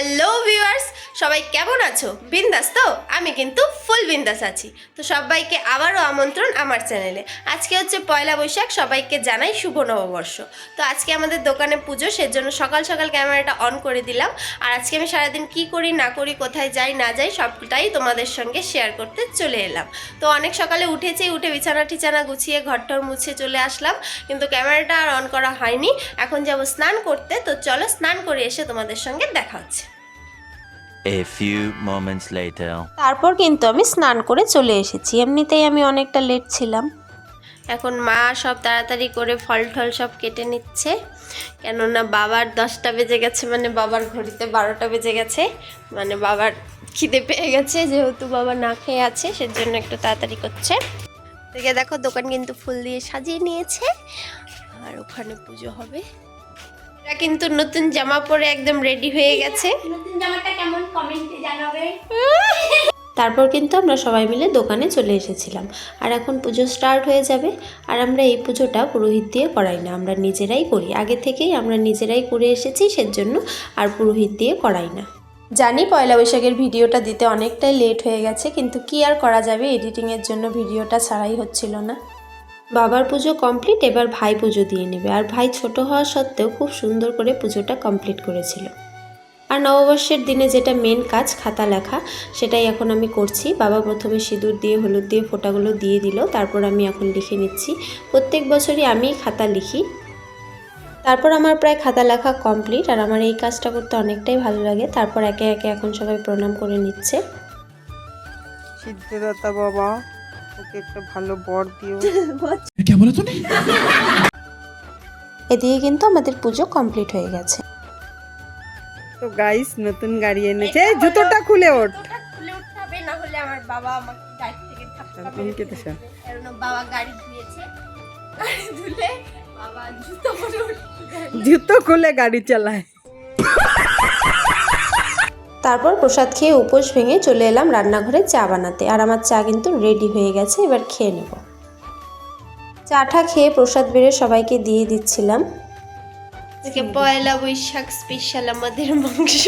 Hello viewers সবাই কেমন আছো? বিন্দাস তো? আমি কিন্তু ফুল বিন্দাস আছি। তো সবাইকে আবারও আমন্ত্রণ আমার চ্যানেলে। আজকে হচ্ছে পয়লা বৈশাখ, সবাইকে জানাই শুভ নববর্ষ। তো আজকে আমাদের দোকানে পুজো, সেজন্য সকাল সকাল ক্যামেরাটা অন করে দিলাম। আর আজকে আমি সারাদিন কি করি, না করি, কোথায় যাই, না যাই, সবটাই তোমাদের সঙ্গে শেয়ার করতে চলে এলাম। তো অনেক সকালে উঠেছি, উঠে বিছানা টিছানা গুছিয়ে ঘরটর মুছে চলে আসলাম। কিন্তু ক্যামেরাটা আর অন করা হয়নি। এখন যাব স্নান করতে। তো চলো স্নান করে এসে তোমাদের সঙ্গে দেখা হচ্ছে। A few moments later. তারপর কিন্তু আমি স্নান করে চলে এসেছি। এমনিতেই আমি অনেকটা লেট ছিলাম। এখন মা সব তাড়াতাড়ি করে ফল টল সব কেটে নিচ্ছে। কেননা বাবার দশটা বেজে গেছে মানে বাবার ঘড়িতে বারোটা বেজে গেছে। মানে বাবার খিদে পেয়ে গেছে যেহেতু বাবা না খেয়ে আছে সেজন্য একটু তাড়াতাড়ি করছে। দেখে দেখো দোকান কিন্তু ফুল দিয়ে সাজিয়ে নিয়েছে। আর ওখানে পুজো হবে। এরা কিন্তু নতুন জামা পরে একদম রেডি হয়ে গেছে। নতুন জামাটা কেমন কমেন্টে জানাবে। তারপর কিন্তু আমরা সবাই মিলে দোকানে চলে এসেছিলাম। আর এখন পুজো স্টার্ট হয়ে যাবে। আর আমরা এই পুজোটা পুরোহিত দিয়ে করাই না আমরা নিজেরাই করি। আগে থেকেই আমরা নিজেরাই করে এসেছি সেজন্য আর পুরোহিত দিয়ে করাই না। জানি পয়লা বৈশাখের ভিডিওটা দিতে অনেকটাই লেট হয়ে গেছে কিন্তু কি আর করা যাবে এডিটিংয়ের জন্য ভিডিওটা ছাড়াই হচ্ছিল না। বাবার পুজো কমপ্লিট এবার ভাই পুজো দিয়ে নেবে। আর ভাই ছোট হওয়া সত্ত্বেও খুব সুন্দর করে পুজোটা কমপ্লিট করেছিল। আর নববর্ষের দিনে যেটা মেন কাজ, খাতা লেখা, সেটাই এখন আমি করছি। বাবা প্রথমে সিঁদুর দিয়ে, হলুদ দিয়ে, ফোঁটাগুলো দিয়ে দিল। তারপর আমি এখন লিখে নিচ্ছি। প্রত্যেক বছরই আমি খাতা লিখি। তারপর আমার প্রায় খাতা লেখা কমপ্লিট আর আমার এই কাজটা করতে অনেকটাই ভালো লাগে। তারপর একে একে এখন সবাই প্রণাম করে নিচ্ছে। সিদ্ধদাতা বাবা ওকে একটা ভালো বর দিও। এদিকে কিন্তু আমাদের পুজো কমপ্লিট হয়ে গেছে। তো গাইস নতুন গাড়ি এনেছে। জুতোটা খুলে ওঠ। খুলে উঠতে হবে না হলে আমার বাবা আমাকে গাড়ি থেকে ধাক্কা কারণ বাবা গাড়ি ধুয়েছে। গাড়ি ধুলে বাবা জুতো দেয়। জুতো খুলে গাড়ি চালায়। তারপর প্রসাদ খেয়ে উপোস ভেঙে চলে এলাম রান্নাঘরে চা বানাতে। আর আমার চা কিন্তু রেডি হয়ে গেছে এবার খেয়ে নেব। চাটা খেয়ে প্রসাদ বেড়ে সবাইকে দিয়ে দিচ্ছিলাম। আজকে পয়লা বৈশাখ স্পেশাল আমাদের মাংস।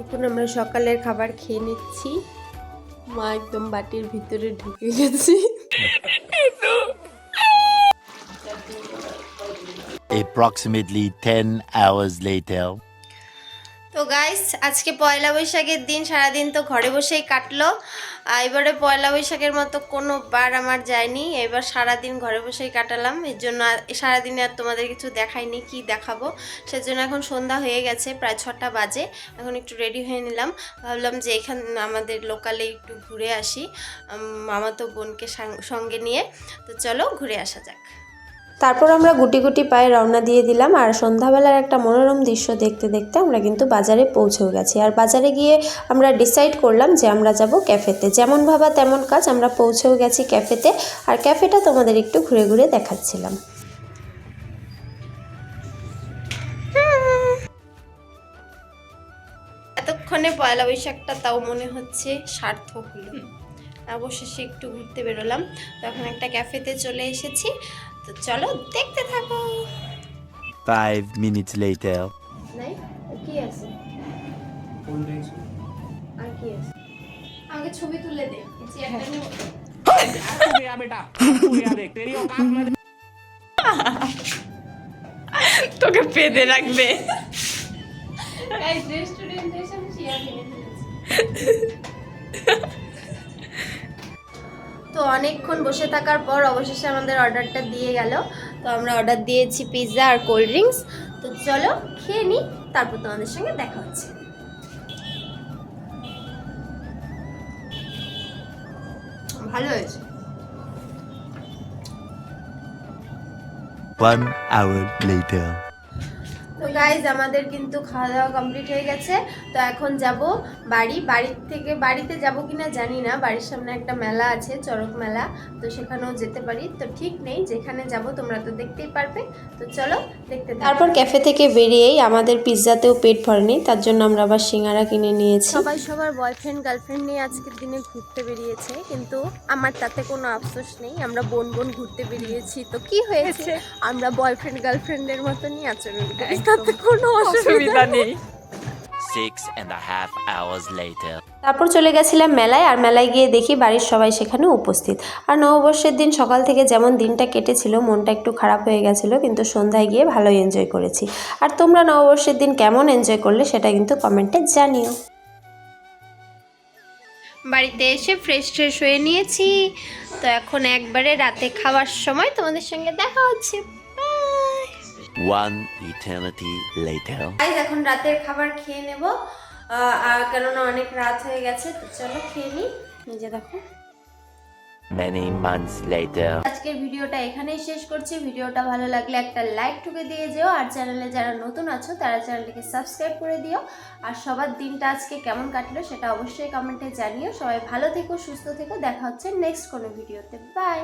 এখন আমরা সকালের খাবার খেয়ে নিচ্ছি। মা একদম বাটির ভিতরে ঢুকে গেছি। Approximately 10 hours later. তো গাইস আজকে পয়লা বৈশাখের দিন, সারাদিন তো ঘরে বসেই কাটলো। এবারে পয়লা বৈশাখের মতো কোনো বার আমার যায়নি। এবার সারাদিন ঘরে বসেই কাটালাম। এর জন্য সারাদিনে আর তোমাদের কিছু দেখাইনি, কি দেখাবো? সেজন্য এখন সন্ধ্যা হয়ে গেছে, প্রায় ছটা বাজে। এখন একটু রেডি হয়ে নিলাম। ভাবলাম যে এখান আমাদের লোকালে একটু ঘুরে আসি। মামা তো বোনকে সঙ্গে নিয়ে। তো চলো ঘুরে আসা যাক। তারপর আমরা গুটি গুটি পায়ে রওনা দিয়ে দিলাম আর সন্ধ্যাবেলার একটা মনোরম দৃশ্য দেখতে দেখতে আমরা কিন্তু বাজারে পৌঁছেও গেছি। আর বাজারে গিয়ে আমরা ডিসাইড করলাম যে আমরা যাব ক্যাফেতে যেমন ভাবা তেমন কাজ আমরা পৌঁছেও গেছি ক্যাফেতে আর ক্যাফেটা তোমাদের একটু ঘুরে ঘুরে দেখাচ্ছিলাম। এতক্ষণে পয়লা বৈশাখটা তাও মনে হচ্ছে সার্থক অবশেষে একটু ঘুরতে বেরোলাম। তখন একটা ক্যাফেতে চলে এসেছি। তো চলো দেখতে থাকো। Five minutes later. নাই কি আছে? আর কি আছে? আগে ছবি তুলে দে তোকে পেদে রাখবে রেস্টুরেন্টে এসে আমি তো অনেকক্ষণ বসে থাকার পর অবশেষে আমাদের অর্ডারটা দিয়ে গেল। তো আমরা অর্ডার দিয়েছি পিৎজা আর কোল্ড ড্রিঙ্কস। তো চলো খেয়ে নিই তারপর তোমাদের সঙ্গে দেখা হচ্ছে। ভালো হয়েছে। One hour later. তো গাইজ আমাদের কিন্তু খাওয়া দাওয়া কমপ্লিট হয়ে গেছে। তো এখন যাব বাড়ি। বাড়ির থেকে বাড়িতে যাব কিনা জানি না। বাড়ির সামনে একটা মেলা আছে চড়ক মেলা। তো সেখানেও যেতে পারি। তো ঠিক নেই যেখানে যাব তোমরা তো দেখতেই পারবে। তো চলো দেখতে তারপর ক্যাফে থেকে বেরিয়েই আমাদের পিৎজাতেও পেট ভরেনি। তার জন্য আমরা আবার সিঙ্গারা কিনে নিয়েছি। সবাই সবার বয়ফ্রেন্ড গার্লফ্রেন্ড নিয়ে আজকের দিনে ঘুরতে বেরিয়েছে। কিন্তু আমার তাতে কোনো আফসোস নেই। আমরা বোন বোন ঘুরতে বেরিয়েছি। তো কি হয়েছে? আমরা বয়ফ্রেন্ড গার্লফ্রেন্ডের মতনই আচরণ করি। তাতে কোনো অসুবিধা নেই। Six and a half hours later. তারপর চলে গেছিলাম মেলায় আর মেলায় গিয়ে দেখি বাড়ির সবাই সেখানে উপস্থিত। আর নববর্ষের দিন সকাল থেকে যেমন দিনটা কেটেছিল মনটা একটু খারাপ হয়ে গেছিল কিন্তু সন্ধ্যায় গিয়ে ভালোই এনজয় করেছি। আর তোমরা নববর্ষের দিন কেমন এনজয় করলে সেটা কিন্তু কমেন্টে জানিও। বাড়িতে এসে ফ্রেশ ট্রেশ হয়ে নিয়েছি। তো এখন একবারে রাতে খাওয়ার সময় তোমাদের সঙ্গে দেখা হচ্ছে। One eternity later. গাইজ এখন রাতের খাবার খেয়ে নেব। আর কেননা অনেক রাত হয়ে গেছে তো চলো খেয়ে নিই নিজে দেখো। Many months later. আজকের ভিডিওটা এখানেই শেষ করছি। ভিডিওটা ভালো লাগলে একটা লাইক ঠুকে দিয়ে যেও। আর চ্যানেলে যারা নতুন আছো তারা চ্যানেলটিকে সাবস্ক্রাইব করে দিও। আর সবার দিনটা আজকে কেমন কাটলো সেটা অবশ্যই কমেন্টে জানিও। সবাই ভালো থেকো সুস্থ থেকো। দেখা হচ্ছে নেক্সট কোনো ভিডিওতে বাই